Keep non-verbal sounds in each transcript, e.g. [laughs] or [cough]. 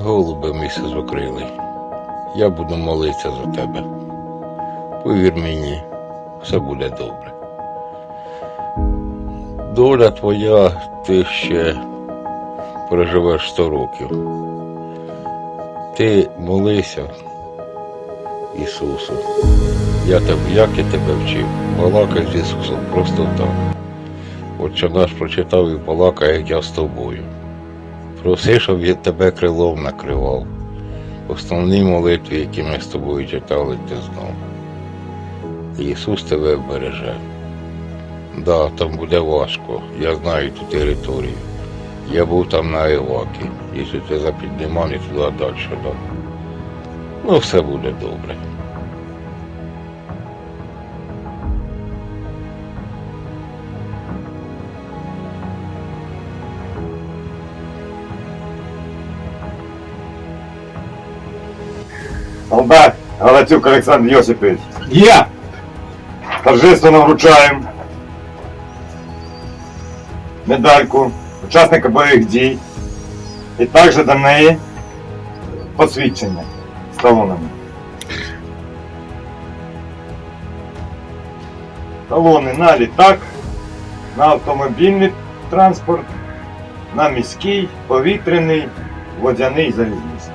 Голубе місце закрили. Я буду молитися за тебе. Повір мені, все буде добре. Доля твоя, ти ще проживеш 100 років. Ти молися Ісусу. Я тебе, як я тебе вчив, балакай з Ісусом просто так. Отче наш прочитав і балакає, як я з тобою. Проси, щоб я тебе крилом накривав. Основні молитви, які ми з тобою читали, ти знав. І Ісус тебе береже. Да, там буде важко. Я знаю ту територію. Я був там на Івакі. Якщо ти за піднімання туди далі, да. Ну, все буде добре. Солдат Галатюк Олександр Йосипович. Є! Торжественно вручаємо медальку учасника бойових дій і також до неї посвідчення з талонами. Талони на літак, на автомобільний транспорт, на міський, повітряний, водяний залізницький.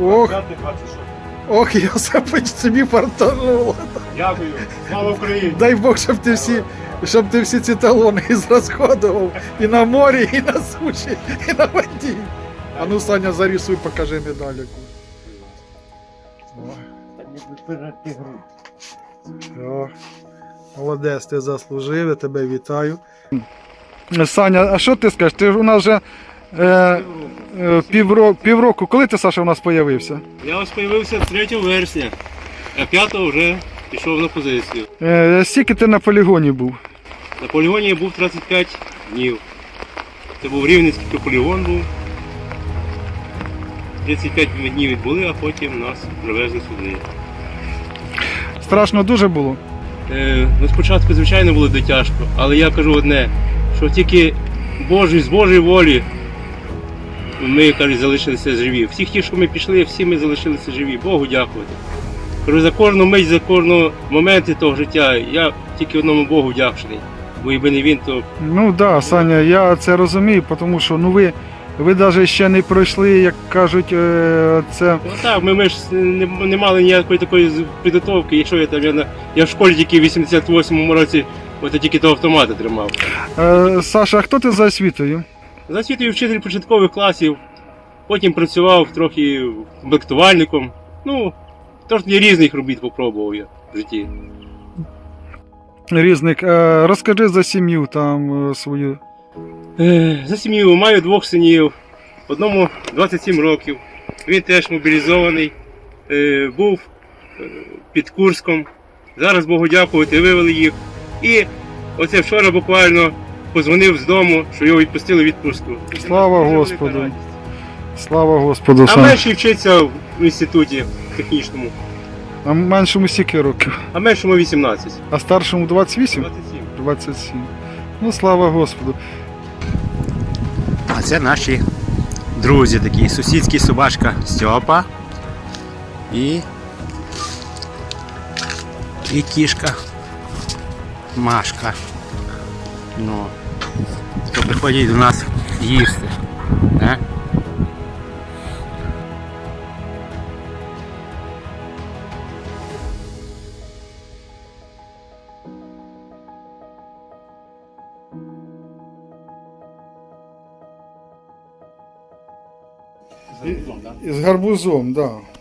Ох, 26. Ох, Йосипович, собі фартануло. Дякую. Слава Україні! Дай Бог, щоб ти всі, щоб ти всі ці талони [laughs] зрозходував і на морі, і на суші, і на воді. А ну, Саня, зарисуй, покажи медаліку. О, молодець, ти заслужив, я тебе вітаю. Саня, а що ти скажеш? Ти ж у нас вже е, е, півроку, півроку. Коли ти, Саша, у нас з'явився? Я ось з'явився 3 вересня, а 5 вже пішов на позицію. Е, скільки ти на полігоні був? На полігоні я був 35 днів. Це був рівненський полігон був. 35 днів відбули, а потім нас привезли сюди. Страшно дуже було. Е, ну, спочатку, звичайно, було де тяжко, але я кажу одне, що тільки Божий, з Божої волі ми кажуть, залишилися живі. Всі ті, що ми пішли, всі ми залишилися живі. Богу дякувати. Кажу, за кожну мить, за кожну момент того життя я тільки одному Богу вдячний. Бо якби не він, то Ну так, да, Саня, я це розумію, тому що ну ви, ви навіть ще не пройшли, як кажуть, е, це. ну, так, ми, ми ж не, не мали ніякої такої підготовки. Якщо я там я, на- я в школі тільки в 88-му році, от я тільки того автомата тримав. Е, Саша, а хто ти за освітою? За освітою вчитель початкових класів, потім працював трохи комплектувальником. Ну, трохи різних робіт попробував я в житті. Різник, е, розкажи за сім'ю там е, свою. Е, За сім'ю маю двох синів, одному 27 років. Він теж мобілізований, був під Курском. Зараз Богу дякувати, вивели їх. І оце вчора буквально позвонив з дому, що його відпустили в відпустку. Слава Дуже велика Господу. радість. Слава Господу, А Саня. менший вчиться в інституті технічному, А меншому стільки років. а меншому 18. А старшому 28? 27. 27. Ну, слава Господу. А це наші друзі такі. Сусідський собачка Стьопа і. І кішка Машка. Ну, то приходять до нас їсти. Е? З гарбузом, так. Да.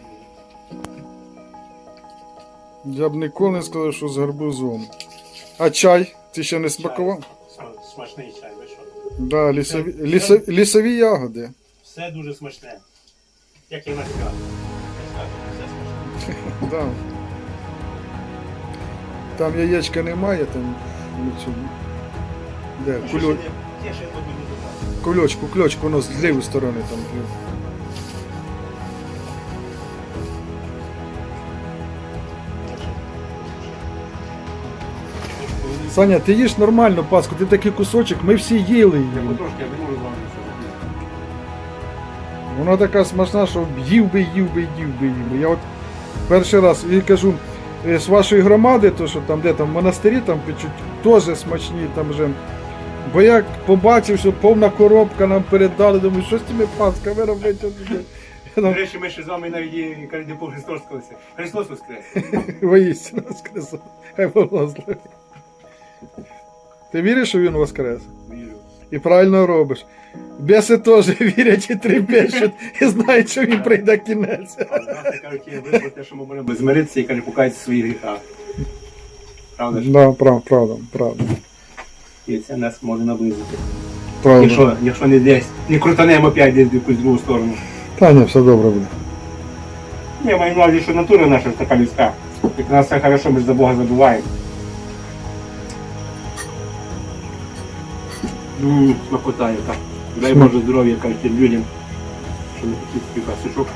Я б ніколи не сказав, що з гарбузом. А чай? Ти ще не смакував? Смачний чай, ви що? Да, лісові, лісові, лісові ягоди. Все дуже смачне. Як я натякав. Все смачне. [laughs] Да. Там яєчка немає, там в цьому. Де? Кульо... Ще тобі не. Кульочку, кульочку, воно з лівої сторони там. Саня, ти їш нормально паску, ти такий кусочок, ми всі їли її. Потрошки, я не можу вам Вона така смачна, що їв би, їв би, їв би, їв би. Я от перший раз і кажу, е, з вашої громади, то що там, де там в монастирі там печуть, теж смачні там вже. Бо я побачив, що повна коробка нам передали, думаю, що з тими пасками робити? До речі, ми ще з вами навіть і Христос. Христос воскрес. [laughs] Воістину воскресав. Хай благословить. Ти віриш, що він воскрес? Вірю. І правильно робиш. Беси теж вірять і трепещуть, і знають, що він прийде кінець. Кажуть, є те, що ми можемо змиритися і каже, своїх гріхах. Правда ж? Да, прав, правда, правда. І це нас може наблизити. правда. Якщо, якщо не десь, не крутанемо опять десь в якусь другу сторону. Та ні, все добре буде. Ні, маю на увазі, що натура наша ж така людська. Як нас все хорошо, ми ж за Бога забуваємо. Смакота яка. Дай Боже здоров'я, кажуть, людям, що не хотів такий пасушок.